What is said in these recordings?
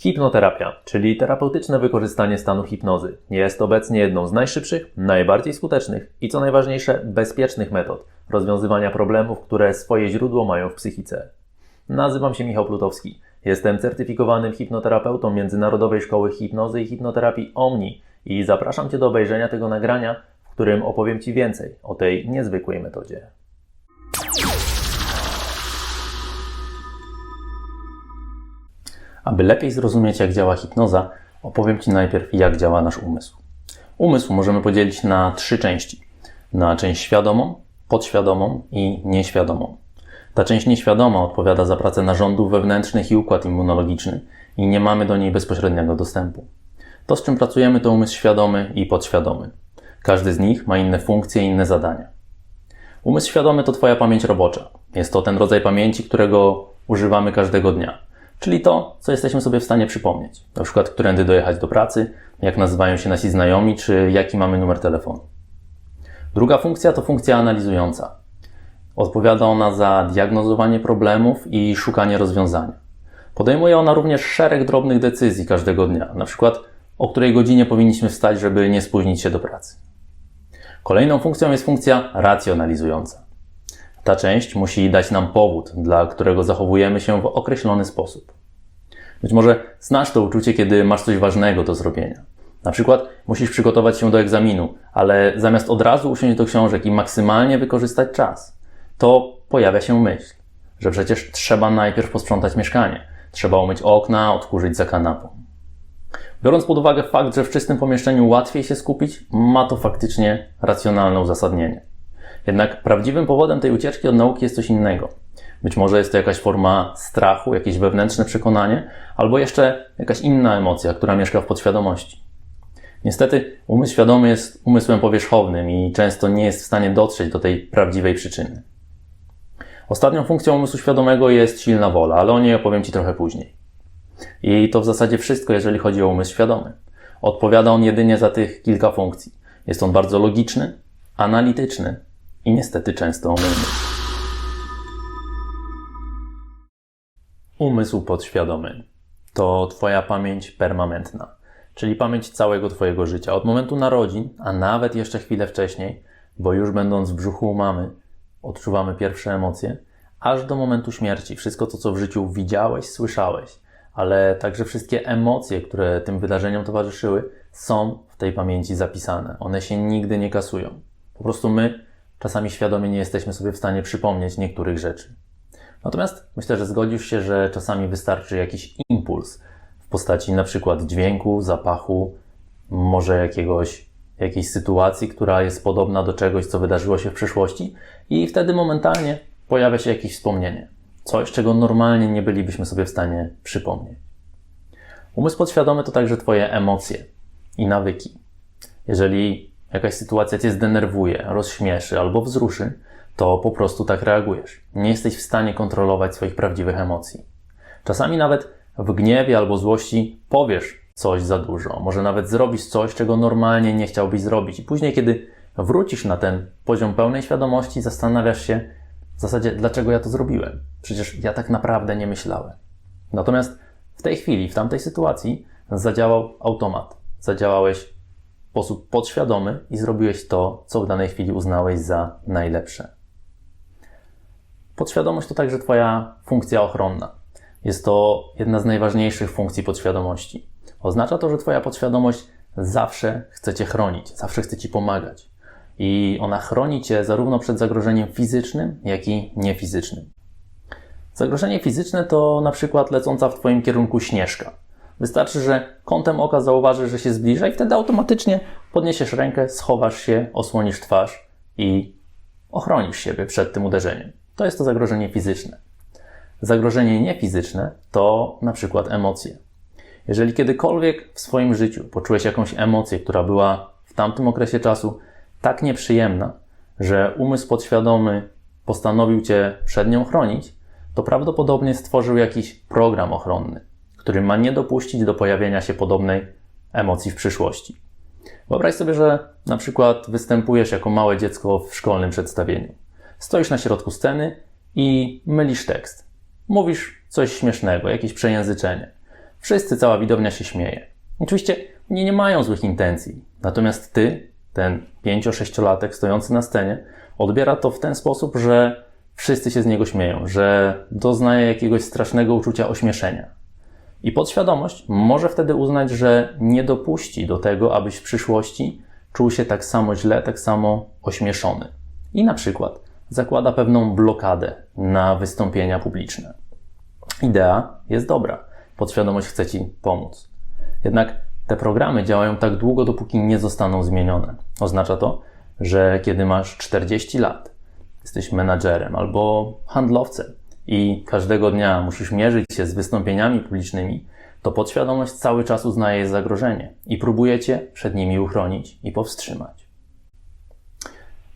Hipnoterapia, czyli terapeutyczne wykorzystanie stanu hipnozy, jest obecnie jedną z najszybszych, najbardziej skutecznych i co najważniejsze, bezpiecznych metod rozwiązywania problemów, które swoje źródło mają w psychice. Nazywam się Michał Plutowski. Jestem certyfikowanym hipnoterapeutą Międzynarodowej Szkoły Hipnozy i Hipnoterapii OMNI i zapraszam Cię do obejrzenia tego nagrania, w którym opowiem Ci więcej o tej niezwykłej metodzie. Aby lepiej zrozumieć, jak działa hipnoza, opowiem Ci najpierw, jak działa nasz umysł. Umysł możemy podzielić na trzy części: na część świadomą, podświadomą i nieświadomą. Ta część nieświadoma odpowiada za pracę narządów wewnętrznych i układ immunologiczny i nie mamy do niej bezpośredniego dostępu. To, z czym pracujemy, to umysł świadomy i podświadomy. Każdy z nich ma inne funkcje i inne zadania. Umysł świadomy to Twoja pamięć robocza. Jest to ten rodzaj pamięci, którego używamy każdego dnia. Czyli to, co jesteśmy sobie w stanie przypomnieć. Na przykład, którędy dojechać do pracy, jak nazywają się nasi znajomi, czy jaki mamy numer telefonu. Druga funkcja to funkcja analizująca. Odpowiada ona za diagnozowanie problemów i szukanie rozwiązania. Podejmuje ona również szereg drobnych decyzji każdego dnia, na przykład o której godzinie powinniśmy wstać, żeby nie spóźnić się do pracy. Kolejną funkcją jest funkcja racjonalizująca. Ta część musi dać nam powód, dla którego zachowujemy się w określony sposób. Być może znasz to uczucie, kiedy masz coś ważnego do zrobienia. Na przykład musisz przygotować się do egzaminu, ale zamiast od razu usiąść do książek i maksymalnie wykorzystać czas, to pojawia się myśl, że przecież trzeba najpierw posprzątać mieszkanie, trzeba umyć okna, odkurzyć za kanapą. Biorąc pod uwagę fakt, że w czystym pomieszczeniu łatwiej się skupić, ma to faktycznie racjonalne uzasadnienie. Jednak prawdziwym powodem tej ucieczki od nauki jest coś innego. Być może jest to jakaś forma strachu, jakieś wewnętrzne przekonanie, albo jeszcze jakaś inna emocja, która mieszka w podświadomości. Niestety, umysł świadomy jest umysłem powierzchownym i często nie jest w stanie dotrzeć do tej prawdziwej przyczyny. Ostatnią funkcją umysłu świadomego jest silna wola, ale o niej opowiem Ci trochę później. I to w zasadzie wszystko, jeżeli chodzi o umysł świadomy. Odpowiada on jedynie za tych kilka funkcji. Jest on bardzo logiczny, analityczny i niestety często omylny. Umysł podświadomy to Twoja pamięć permanentna, czyli pamięć całego Twojego życia, od momentu narodzin, a nawet jeszcze chwilę wcześniej, bo już będąc w brzuchu mamy, odczuwamy pierwsze emocje, aż do momentu śmierci. Wszystko to, co w życiu widziałeś, słyszałeś, ale także wszystkie emocje, które tym wydarzeniom towarzyszyły, są w tej pamięci zapisane. One się nigdy nie kasują. Po prostu my czasami świadomie nie jesteśmy sobie w stanie przypomnieć niektórych rzeczy. Natomiast myślę, że zgodzisz się, że czasami wystarczy jakiś impuls w postaci na przykład dźwięku, zapachu, może jakiegoś, jakiejś sytuacji, która jest podobna do czegoś, co wydarzyło się w przeszłości, i wtedy momentalnie pojawia się jakieś wspomnienie. Coś, czego normalnie nie bylibyśmy sobie w stanie przypomnieć. Umysł podświadomy to także Twoje emocje i nawyki. Jeżeli jakaś sytuacja Cię zdenerwuje, rozśmieszy albo wzruszy, to po prostu tak reagujesz. Nie jesteś w stanie kontrolować swoich prawdziwych emocji. Czasami nawet w gniewie albo złości powiesz coś za dużo, może nawet zrobisz coś, czego normalnie nie chciałbyś zrobić. I później, kiedy wrócisz na ten poziom pełnej świadomości, zastanawiasz się w zasadzie, dlaczego ja to zrobiłem. Przecież ja tak naprawdę nie myślałem. Natomiast w tej chwili, w tamtej sytuacji, zadziałał automat. Zadziałałeś sposób podświadomy i zrobiłeś to, co w danej chwili uznałeś za najlepsze. Podświadomość to także Twoja funkcja ochronna. Jest to jedna z najważniejszych funkcji podświadomości. Oznacza to, że Twoja podświadomość zawsze chce Cię chronić, zawsze chce Ci pomagać. I ona chroni Cię zarówno przed zagrożeniem fizycznym, jak i niefizycznym. Zagrożenie fizyczne to na przykład lecąca w Twoim kierunku śnieżka. Wystarczy, że kątem oka zauważysz, że się zbliża i wtedy automatycznie podniesiesz rękę, schowasz się, osłonisz twarz i ochronisz siebie przed tym uderzeniem. To jest to zagrożenie fizyczne. Zagrożenie niefizyczne to na przykład emocje. Jeżeli kiedykolwiek w swoim życiu poczułeś jakąś emocję, która była w tamtym okresie czasu tak nieprzyjemna, że umysł podświadomy postanowił cię przed nią chronić, to prawdopodobnie stworzył jakiś program ochronny, który ma nie dopuścić do pojawienia się podobnej emocji w przyszłości. Wyobraź sobie, że na przykład występujesz jako małe dziecko w szkolnym przedstawieniu. Stoisz na środku sceny i mylisz tekst. Mówisz coś śmiesznego, jakieś przejęzyczenie. Wszyscy, cała widownia się śmieje. Oczywiście oni nie mają złych intencji. Natomiast ty, ten 5-6-latek stojący na scenie, odbiera to w ten sposób, że wszyscy się z niego śmieją, że doznaje jakiegoś strasznego uczucia ośmieszenia. I podświadomość może wtedy uznać, że nie dopuści do tego, abyś w przyszłości czuł się tak samo źle, tak samo ośmieszony. I na przykład zakłada pewną blokadę na wystąpienia publiczne. Idea jest dobra, podświadomość chce ci pomóc. Jednak te programy działają tak długo, dopóki nie zostaną zmienione. Oznacza to, że kiedy masz 40 lat, jesteś menadżerem albo handlowcem i każdego dnia musisz mierzyć się z wystąpieniami publicznymi, to podświadomość cały czas uznaje je zagrożenie i próbuje cię przed nimi uchronić i powstrzymać.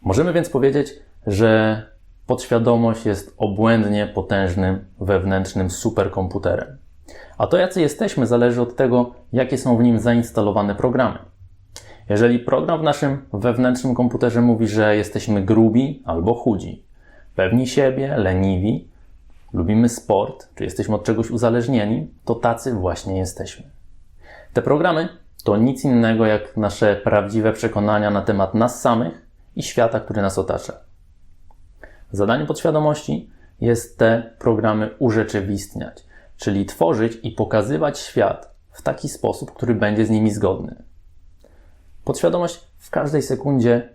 Możemy więc powiedzieć, że podświadomość jest obłędnie potężnym wewnętrznym superkomputerem. A to, jacy jesteśmy, zależy od tego, jakie są w nim zainstalowane programy. Jeżeli program w naszym wewnętrznym komputerze mówi, że jesteśmy grubi albo chudzi, pewni siebie, leniwi, lubimy sport, czy jesteśmy od czegoś uzależnieni, to tacy właśnie jesteśmy. Te programy to nic innego jak nasze prawdziwe przekonania na temat nas samych i świata, który nas otacza. Zadaniem podświadomości jest te programy urzeczywistniać, czyli tworzyć i pokazywać świat w taki sposób, który będzie z nimi zgodny. Podświadomość w każdej sekundzie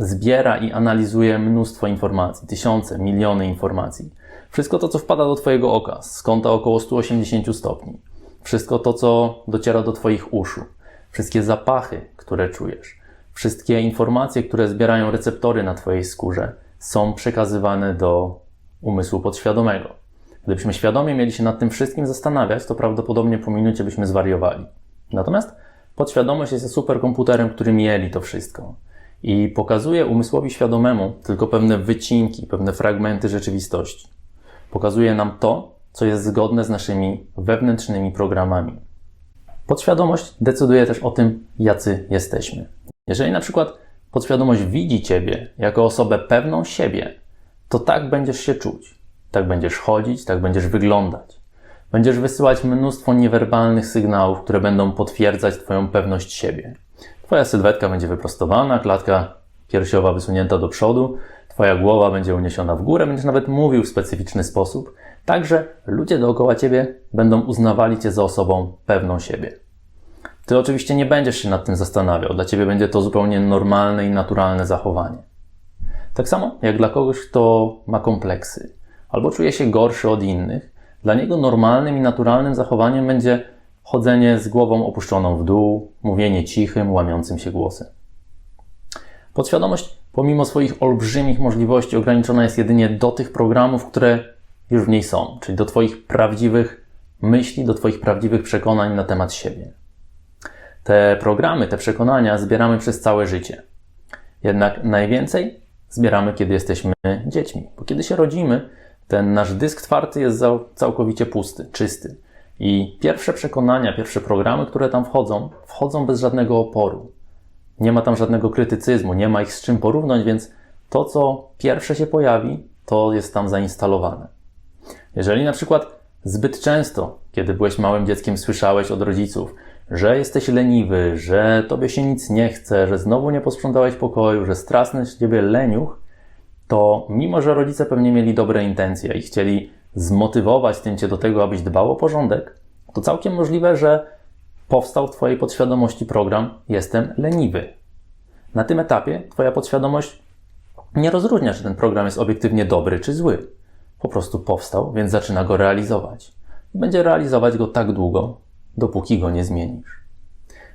zbiera i analizuje mnóstwo informacji, tysiące, miliony informacji. Wszystko to, co wpada do Twojego oka z kąta około 180 stopni. Wszystko to, co dociera do Twoich uszu. Wszystkie zapachy, które czujesz. Wszystkie informacje, które zbierają receptory na Twojej skórze, są przekazywane do umysłu podświadomego. Gdybyśmy świadomie mieli się nad tym wszystkim zastanawiać, to prawdopodobnie po minucie byśmy zwariowali. Natomiast podświadomość jest superkomputerem, który mieli to wszystko i pokazuje umysłowi świadomemu tylko pewne wycinki, pewne fragmenty rzeczywistości. Pokazuje nam to, co jest zgodne z naszymi wewnętrznymi programami. Podświadomość decyduje też o tym, jacy jesteśmy. Jeżeli na przykład podświadomość widzi Ciebie jako osobę pewną siebie, to tak będziesz się czuć, tak będziesz chodzić, tak będziesz wyglądać. Będziesz wysyłać mnóstwo niewerbalnych sygnałów, które będą potwierdzać Twoją pewność siebie. Twoja sylwetka będzie wyprostowana, klatka piersiowa wysunięta do przodu, Twoja głowa będzie uniesiona w górę, będziesz nawet mówił w specyficzny sposób, tak że ludzie dookoła Ciebie będą uznawali Cię za osobą pewną siebie. Ty oczywiście nie będziesz się nad tym zastanawiał, dla Ciebie będzie to zupełnie normalne i naturalne zachowanie. Tak samo jak dla kogoś, kto ma kompleksy albo czuje się gorszy od innych, dla niego normalnym i naturalnym zachowaniem będzie chodzenie z głową opuszczoną w dół, mówienie cichym, łamiącym się głosem. Podświadomość, pomimo swoich olbrzymich możliwości, ograniczona jest jedynie do tych programów, które już w niej są, czyli do Twoich prawdziwych myśli, do Twoich prawdziwych przekonań na temat siebie. Te programy, te przekonania zbieramy przez całe życie. Jednak najwięcej zbieramy, kiedy jesteśmy dziećmi, bo kiedy się rodzimy, ten nasz dysk twardy jest całkowicie pusty, czysty. I pierwsze przekonania, pierwsze programy, które tam wchodzą, wchodzą bez żadnego oporu. Nie ma tam żadnego krytycyzmu, nie ma ich z czym porównać, więc to, co pierwsze się pojawi, to jest tam zainstalowane. Jeżeli na przykład zbyt często, kiedy byłeś małym dzieckiem, słyszałeś od rodziców, że jesteś leniwy, że tobie się nic nie chce, że znowu nie posprzątałeś pokoju, że strasny z ciebie leniuch, to mimo, że rodzice pewnie mieli dobre intencje i chcieli zmotywować tym cię do tego, abyś dbał o porządek, to całkiem możliwe, że powstał w twojej podświadomości program Jestem leniwy. Na tym etapie twoja podświadomość nie rozróżnia, czy ten program jest obiektywnie dobry czy zły. Po prostu powstał, więc zaczyna go realizować. I będzie realizować go tak długo, dopóki go nie zmienisz.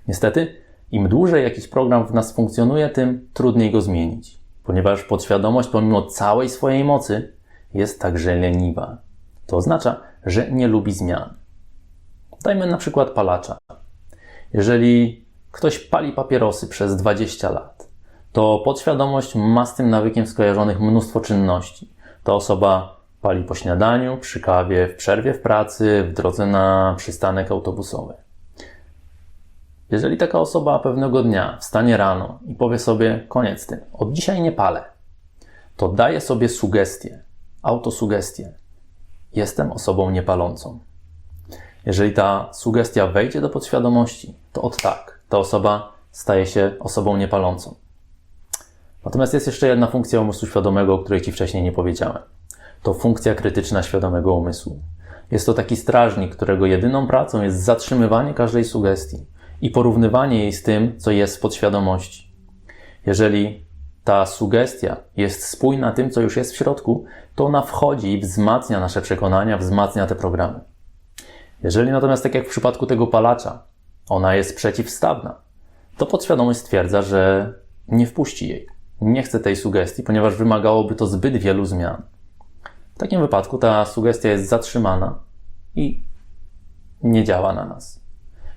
Niestety, im dłużej jakiś program w nas funkcjonuje, tym trudniej go zmienić, ponieważ podświadomość, pomimo całej swojej mocy, jest także leniwa. To oznacza, że nie lubi zmian. Dajmy na przykład palacza. Jeżeli ktoś pali papierosy przez 20 lat, to podświadomość ma z tym nawykiem skojarzonych mnóstwo czynności. Ta osoba pali po śniadaniu, przy kawie, w przerwie w pracy, w drodze na przystanek autobusowy. Jeżeli taka osoba pewnego dnia wstanie rano i powie sobie: Koniec tym, od dzisiaj nie palę, to daje sobie sugestię, autosugestię. Jestem osobą niepalącą. Jeżeli ta sugestia wejdzie do podświadomości, to od tak, ta osoba staje się osobą niepalącą. Natomiast jest jeszcze jedna funkcja umysłu świadomego, o której Ci wcześniej nie powiedziałem. To funkcja krytyczna świadomego umysłu. Jest to taki strażnik, którego jedyną pracą jest zatrzymywanie każdej sugestii i porównywanie jej z tym, co jest w podświadomości. Jeżeli ta sugestia jest spójna tym, co już jest w środku, to ona wchodzi i wzmacnia nasze przekonania, wzmacnia te programy. Jeżeli natomiast, tak jak w przypadku tego palacza, ona jest przeciwstawna, to podświadomość stwierdza, że nie wpuści jej, nie chce tej sugestii, ponieważ wymagałoby to zbyt wielu zmian. W takim wypadku ta sugestia jest zatrzymana i nie działa na nas.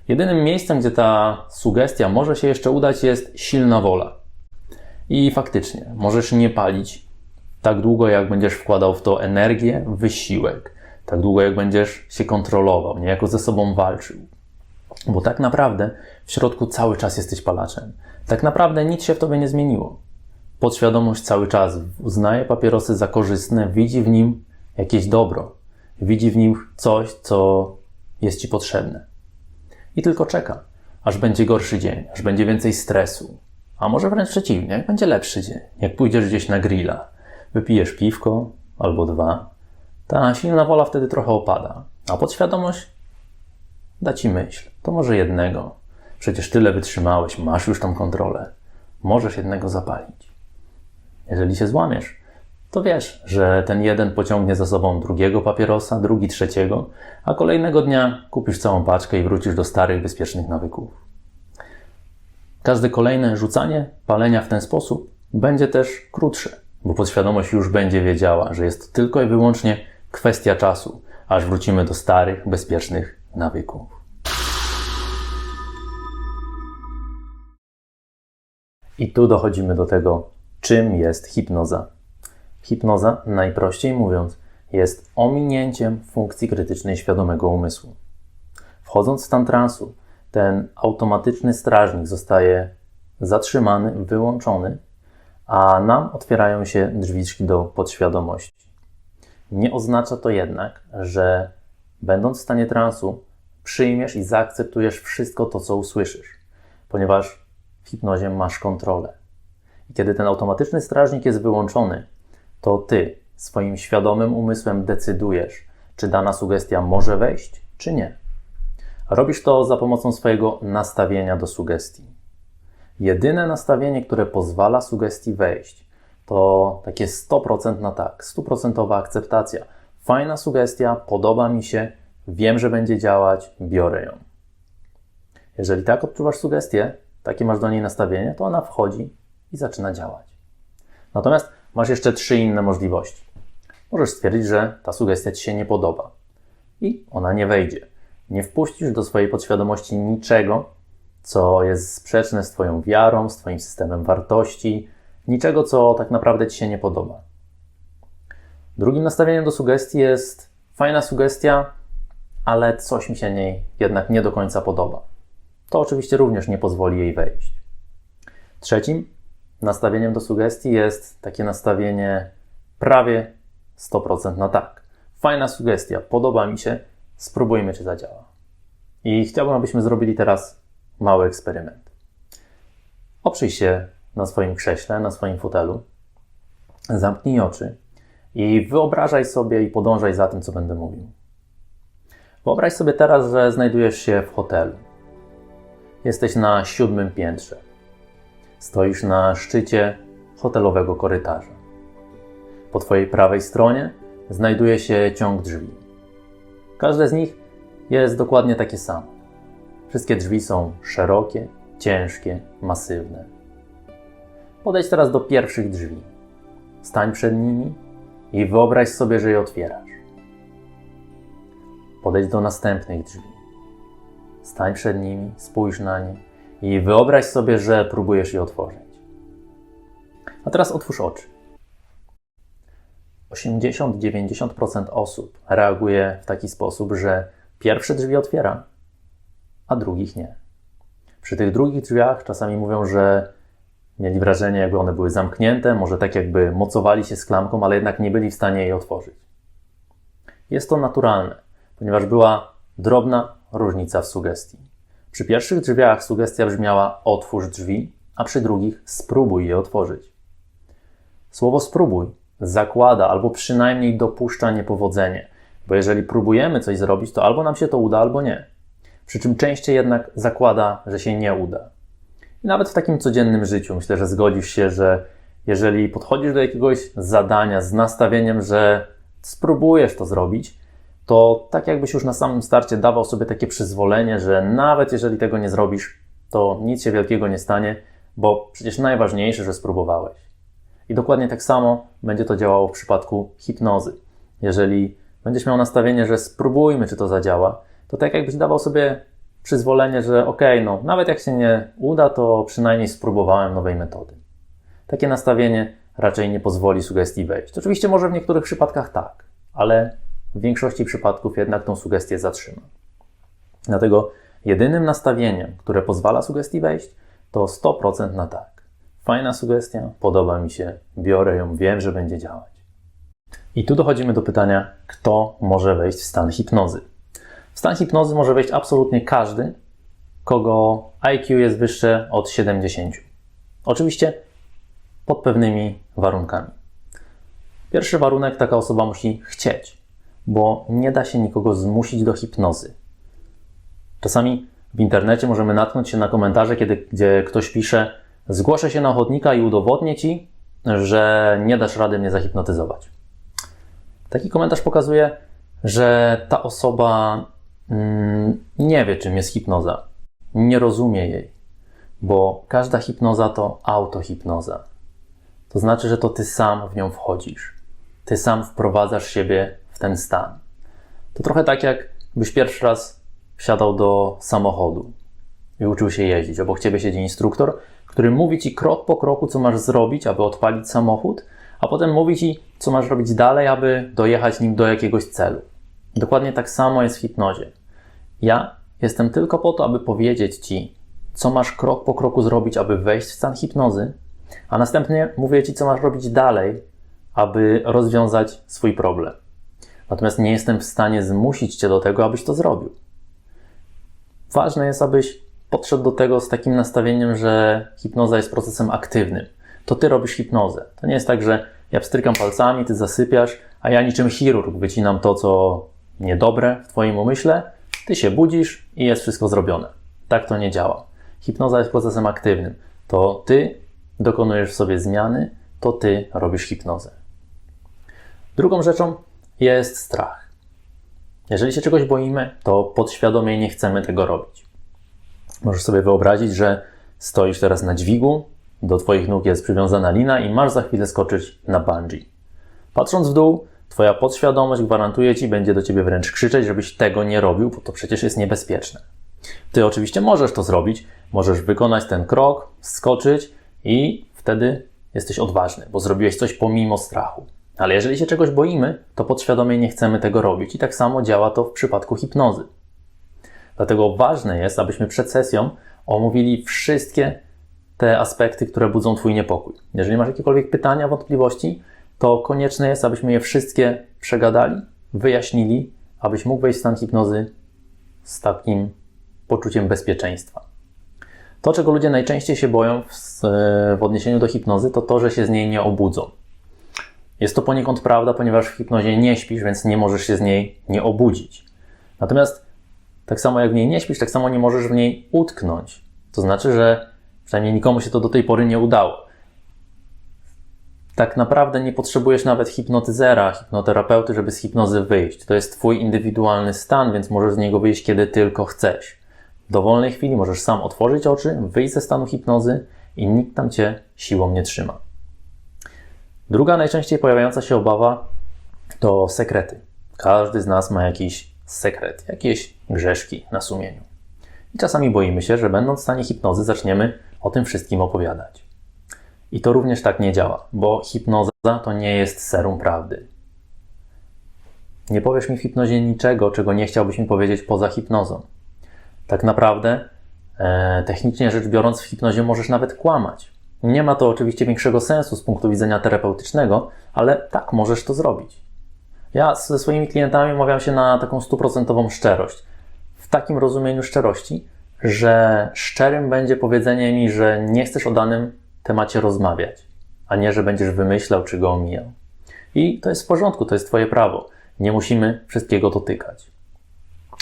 Jedynym miejscem, gdzie ta sugestia może się jeszcze udać, jest silna wola. I faktycznie, możesz nie palić tak długo, jak będziesz wkładał w to energię, wysiłek, tak długo, jak będziesz się kontrolował, niejako ze sobą walczył. Bo tak naprawdę w środku cały czas jesteś palaczem. Tak naprawdę nic się w tobie nie zmieniło. Podświadomość cały czas uznaje papierosy za korzystne, widzi w nim jakieś dobro, widzi w nim coś, co jest ci potrzebne. I tylko czeka, aż będzie gorszy dzień, aż będzie więcej stresu. A może wręcz przeciwnie, jak będzie lepszy dzień, jak pójdziesz gdzieś na grilla, wypijesz piwko albo dwa, ta silna wola wtedy trochę opada, a podświadomość da ci myśl. To może jednego. Przecież tyle wytrzymałeś, masz już tą kontrolę. Możesz jednego zapalić. Jeżeli się złamiesz, to wiesz, że ten jeden pociągnie za sobą drugiego papierosa, drugi trzeciego, a kolejnego dnia kupisz całą paczkę i wrócisz do starych, bezpiecznych nawyków. Każde kolejne rzucanie palenia w ten sposób będzie też krótsze, bo podświadomość już będzie wiedziała, że jest tylko i wyłącznie kwestia czasu, aż wrócimy do starych, bezpiecznych nawyków. I tu dochodzimy do tego, czym jest hipnoza. Hipnoza, najprościej mówiąc, jest ominięciem funkcji krytycznej świadomego umysłu. Wchodząc w stan transu, ten automatyczny strażnik zostaje zatrzymany, wyłączony, a nam otwierają się drzwiczki do podświadomości. Nie oznacza to jednak, że będąc w stanie transu, przyjmiesz i zaakceptujesz wszystko to, co usłyszysz, ponieważ w hipnozie masz kontrolę. I kiedy ten automatyczny strażnik jest wyłączony, to ty swoim świadomym umysłem decydujesz, czy dana sugestia może wejść, czy nie. Robisz to za pomocą swojego nastawienia do sugestii. Jedyne nastawienie, które pozwala sugestii wejść, to takie 100% na tak, 100% akceptacja. Fajna sugestia, podoba mi się, wiem, że będzie działać, biorę ją. Jeżeli tak odczuwasz sugestię, takie masz do niej nastawienie, to ona wchodzi i zaczyna działać. Natomiast masz jeszcze trzy inne możliwości. Możesz stwierdzić, że ta sugestia ci się nie podoba i ona nie wejdzie. Nie wpuścisz do swojej podświadomości niczego, co jest sprzeczne z Twoją wiarą, z Twoim systemem wartości, niczego, co tak naprawdę Ci się nie podoba. Drugim nastawieniem do sugestii jest fajna sugestia, ale coś mi się niej jednak nie do końca podoba. To oczywiście również nie pozwoli jej wejść. Trzecim nastawieniem do sugestii jest takie nastawienie prawie 100% na tak. Fajna sugestia, podoba mi się, spróbujmy, czy zadziała. I chciałbym, abyśmy zrobili teraz mały eksperyment. Oprzyj się na swoim krześle, na swoim fotelu, zamknij oczy i wyobrażaj sobie i podążaj za tym, co będę mówił. Wyobraź sobie teraz, że znajdujesz się w hotelu. Jesteś na siódmym piętrze. Stoisz na szczycie hotelowego korytarza. Po Twojej prawej stronie znajduje się ciąg drzwi. Każde z nich jest dokładnie takie samo. Wszystkie drzwi są szerokie, ciężkie, masywne. Podejdź teraz do pierwszych drzwi. Stań przed nimi i wyobraź sobie, że je otwierasz. Podejdź do następnych drzwi. Stań przed nimi, spójrz na nie i wyobraź sobie, że próbujesz je otworzyć. A teraz otwórz oczy. 80-90% osób reaguje w taki sposób, że pierwsze drzwi otwiera, a drugich nie. Przy tych drugich drzwiach czasami mówią, że mieli wrażenie, jakby one były zamknięte, może tak jakby mocowali się z klamką, ale jednak nie byli w stanie jej otworzyć. Jest to naturalne, ponieważ była drobna różnica w sugestii. Przy pierwszych drzwiach sugestia brzmiała otwórz drzwi, a przy drugich spróbuj je otworzyć. Słowo spróbuj zakłada albo przynajmniej dopuszcza niepowodzenie, bo jeżeli próbujemy coś zrobić, to albo nam się to uda, albo nie. Przy czym częściej jednak zakłada, że się nie uda. I nawet w takim codziennym życiu myślę, że zgodzisz się, że jeżeli podchodzisz do jakiegoś zadania z nastawieniem, że spróbujesz to zrobić, to tak jakbyś już na samym starcie dawał sobie takie przyzwolenie, że nawet jeżeli tego nie zrobisz, to nic się wielkiego nie stanie, bo przecież najważniejsze, że spróbowałeś. I dokładnie tak samo będzie to działało w przypadku hipnozy. Jeżeli będziesz miał nastawienie, że spróbujmy, czy to zadziała, to tak jakbyś dawał sobie przyzwolenie, że okay, no nawet jak się nie uda, to przynajmniej spróbowałem nowej metody. Takie nastawienie raczej nie pozwoli sugestii wejść. Oczywiście może w niektórych przypadkach tak, ale w większości przypadków jednak tą sugestię zatrzyma. Dlatego jedynym nastawieniem, które pozwala sugestii wejść, to 100% na tak. Fajna sugestia, podoba mi się, biorę ją, wiem, że będzie działać. I tu dochodzimy do pytania, kto może wejść w stan hipnozy. W stan hipnozy może wejść absolutnie każdy, kogo IQ jest wyższe od 70. Oczywiście pod pewnymi warunkami. Pierwszy warunek taka osoba musi chcieć, bo nie da się nikogo zmusić do hipnozy. Czasami w internecie możemy natknąć się na komentarze, kiedy, gdzie ktoś pisze: Zgłoszę się na ochotnika i udowodnię ci, że nie dasz rady mnie zahipnotyzować. Taki komentarz pokazuje, że ta osoba mm, nie wie, czym jest hipnoza, nie rozumie jej, bo każda hipnoza to autohipnoza. To znaczy, że to ty sam w nią wchodzisz. Ty sam wprowadzasz siebie w ten stan. To trochę tak, jakbyś pierwszy raz wsiadał do samochodu i uczył się jeździć. Obok ciebie siedzi instruktor, który mówi ci krok po kroku, co masz zrobić, aby odpalić samochód, a potem mówi ci, co masz robić dalej, aby dojechać nim do jakiegoś celu. Dokładnie tak samo jest w hipnozie. Ja jestem tylko po to, aby powiedzieć ci, co masz krok po kroku zrobić, aby wejść w stan hipnozy, a następnie mówię ci, co masz robić dalej, aby rozwiązać swój problem. Natomiast nie jestem w stanie zmusić cię do tego, abyś to zrobił. Ważne jest, abyś podszedł do tego z takim nastawieniem, że hipnoza jest procesem aktywnym. To ty robisz hipnozę. To nie jest tak, że ja wstrykam palcami, ty zasypiasz, a ja niczym chirurg wycinam to, co niedobre w twoim umyśle, ty się budzisz i jest wszystko zrobione. Tak to nie działa. Hipnoza jest procesem aktywnym. To ty dokonujesz w sobie zmiany, to ty robisz hipnozę. Drugą rzeczą jest strach. Jeżeli się czegoś boimy, to podświadomie nie chcemy tego robić. Możesz sobie wyobrazić, że stoisz teraz na dźwigu, do Twoich nóg jest przywiązana lina i masz za chwilę skoczyć na bungee. Patrząc w dół, Twoja podświadomość gwarantuje Ci, będzie do Ciebie wręcz krzyczeć, żebyś tego nie robił, bo to przecież jest niebezpieczne. Ty oczywiście możesz to zrobić, możesz wykonać ten krok, skoczyć i wtedy jesteś odważny, bo zrobiłeś coś pomimo strachu. Ale jeżeli się czegoś boimy, to podświadomie nie chcemy tego robić i tak samo działa to w przypadku hipnozy. Dlatego ważne jest, abyśmy przed sesją omówili wszystkie te aspekty, które budzą Twój niepokój. Jeżeli masz jakiekolwiek pytania, wątpliwości, to konieczne jest, abyśmy je wszystkie przegadali, wyjaśnili, abyś mógł wejść w stan hipnozy z takim poczuciem bezpieczeństwa. To, czego ludzie najczęściej się boją w, w odniesieniu do hipnozy, to to, że się z niej nie obudzą. Jest to poniekąd prawda, ponieważ w hipnozie nie śpisz, więc nie możesz się z niej nie obudzić. Natomiast tak samo jak w niej nie śpisz, tak samo nie możesz w niej utknąć. To znaczy, że przynajmniej nikomu się to do tej pory nie udało. Tak naprawdę nie potrzebujesz nawet hipnotyzera, hipnoterapeuty, żeby z hipnozy wyjść. To jest Twój indywidualny stan, więc możesz z niego wyjść kiedy tylko chcesz. W dowolnej chwili możesz sam otworzyć oczy, wyjść ze stanu hipnozy i nikt tam Cię siłą nie trzyma. Druga najczęściej pojawiająca się obawa to sekrety. Każdy z nas ma jakiś sekret, jakieś grzeszki na sumieniu. I czasami boimy się, że będąc w stanie hipnozy zaczniemy o tym wszystkim opowiadać. I to również tak nie działa, bo hipnoza to nie jest serum prawdy. Nie powiesz mi w hipnozie niczego, czego nie chciałbyś mi powiedzieć poza hipnozą. Tak naprawdę, e, technicznie rzecz biorąc, w hipnozie możesz nawet kłamać. Nie ma to oczywiście większego sensu z punktu widzenia terapeutycznego, ale tak możesz to zrobić. Ja ze swoimi klientami umawiam się na taką stuprocentową szczerość. w takim rozumieniu szczerości, że szczerym będzie powiedzenie mi, że nie chcesz o danym temacie rozmawiać, a nie, że będziesz wymyślał czy go omijał. I to jest w porządku, to jest Twoje prawo. Nie musimy wszystkiego dotykać.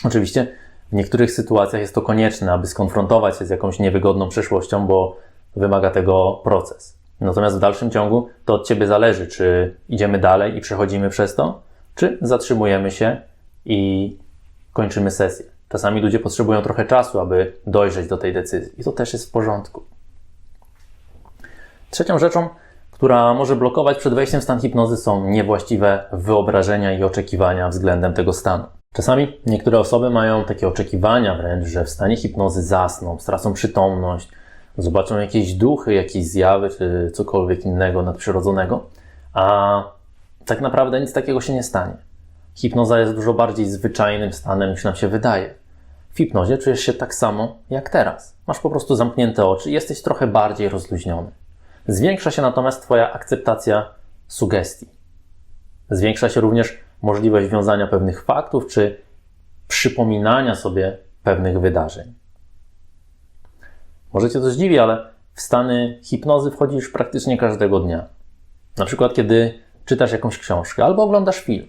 Oczywiście w niektórych sytuacjach jest to konieczne, aby skonfrontować się z jakąś niewygodną przeszłością, bo wymaga tego proces. Natomiast w dalszym ciągu to od Ciebie zależy, czy idziemy dalej i przechodzimy przez to, czy zatrzymujemy się i kończymy sesję. Czasami ludzie potrzebują trochę czasu, aby dojrzeć do tej decyzji, i to też jest w porządku. Trzecią rzeczą, która może blokować przed wejściem w stan hipnozy, są niewłaściwe wyobrażenia i oczekiwania względem tego stanu. Czasami niektóre osoby mają takie oczekiwania wręcz, że w stanie hipnozy zasną, stracą przytomność, zobaczą jakieś duchy, jakieś zjawy czy cokolwiek innego nadprzyrodzonego, a tak naprawdę nic takiego się nie stanie. Hipnoza jest dużo bardziej zwyczajnym stanem niż nam się wydaje. W hipnozie czujesz się tak samo jak teraz. Masz po prostu zamknięte oczy i jesteś trochę bardziej rozluźniony. Zwiększa się natomiast Twoja akceptacja sugestii. Zwiększa się również możliwość wiązania pewnych faktów czy przypominania sobie pewnych wydarzeń. Może Cię to zdziwi, ale w stany hipnozy wchodzisz praktycznie każdego dnia. Na przykład, kiedy czytasz jakąś książkę albo oglądasz film.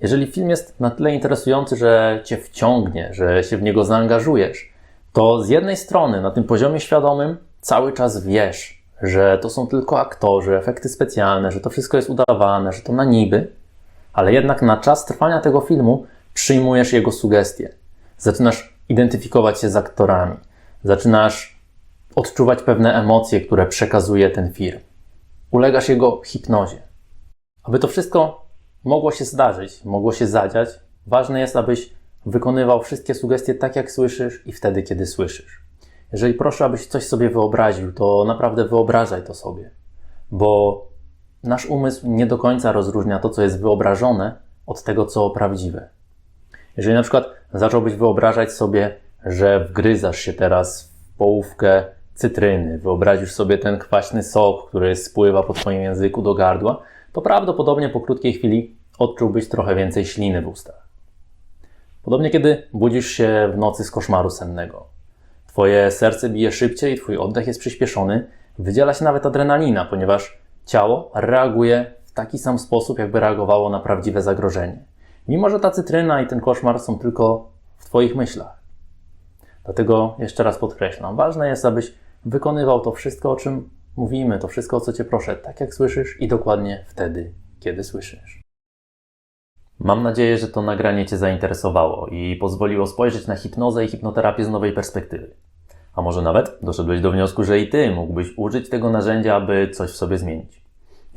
Jeżeli film jest na tyle interesujący, że Cię wciągnie, że się w niego zaangażujesz, to z jednej strony na tym poziomie świadomym cały czas wiesz, że to są tylko aktorzy, efekty specjalne, że to wszystko jest udawane, że to na niby, ale jednak na czas trwania tego filmu przyjmujesz jego sugestie. Zaczynasz identyfikować się z aktorami, zaczynasz odczuwać pewne emocje, które przekazuje ten film. Ulegasz jego hipnozie. Aby to wszystko mogło się zdarzyć, mogło się zadziać, ważne jest, abyś wykonywał wszystkie sugestie tak, jak słyszysz i wtedy, kiedy słyszysz. Jeżeli proszę, abyś coś sobie wyobraził, to naprawdę wyobrażaj to sobie, bo nasz umysł nie do końca rozróżnia to, co jest wyobrażone, od tego, co prawdziwe. Jeżeli na przykład zacząłbyś wyobrażać sobie, że wgryzasz się teraz w połówkę cytryny, wyobrazisz sobie ten kwaśny sok, który spływa po Twoim języku do gardła, to prawdopodobnie po krótkiej chwili odczułbyś trochę więcej śliny w ustach. Podobnie kiedy budzisz się w nocy z koszmaru sennego. Twoje serce bije szybciej, Twój oddech jest przyspieszony, wydziela się nawet adrenalina, ponieważ ciało reaguje w taki sam sposób, jakby reagowało na prawdziwe zagrożenie. Mimo, że ta cytryna i ten koszmar są tylko w Twoich myślach. Dlatego jeszcze raz podkreślam, ważne jest, abyś wykonywał to wszystko, o czym mówimy, to wszystko, o co Cię proszę, tak jak słyszysz i dokładnie wtedy, kiedy słyszysz. Mam nadzieję, że to nagranie Cię zainteresowało i pozwoliło spojrzeć na hipnozę i hipnoterapię z nowej perspektywy. A może nawet doszedłeś do wniosku, że i Ty mógłbyś użyć tego narzędzia, aby coś w sobie zmienić.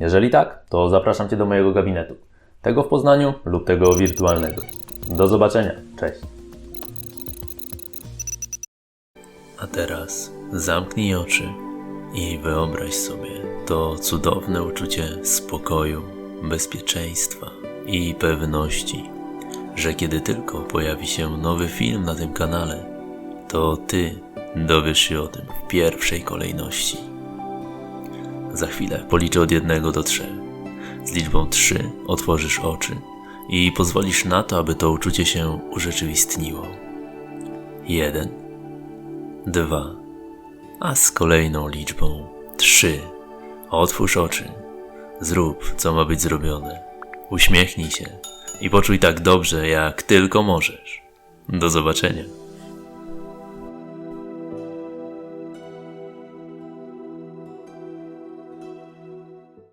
Jeżeli tak, to zapraszam Cię do mojego gabinetu. Tego w Poznaniu lub tego wirtualnego. Do zobaczenia. Cześć. A teraz zamknij oczy i wyobraź sobie to cudowne uczucie spokoju, bezpieczeństwa i pewności, że kiedy tylko pojawi się nowy film na tym kanale, to Ty dowiesz się o tym w pierwszej kolejności. Za chwilę policzę od jednego do trzech. Z liczbą trzy otworzysz oczy i pozwolisz na to, aby to uczucie się urzeczywistniło. Jeden, dwa, a z kolejną liczbą trzy. Otwórz oczy. Zrób, co ma być zrobione. Uśmiechnij się i poczuj tak dobrze, jak tylko możesz. Do zobaczenia.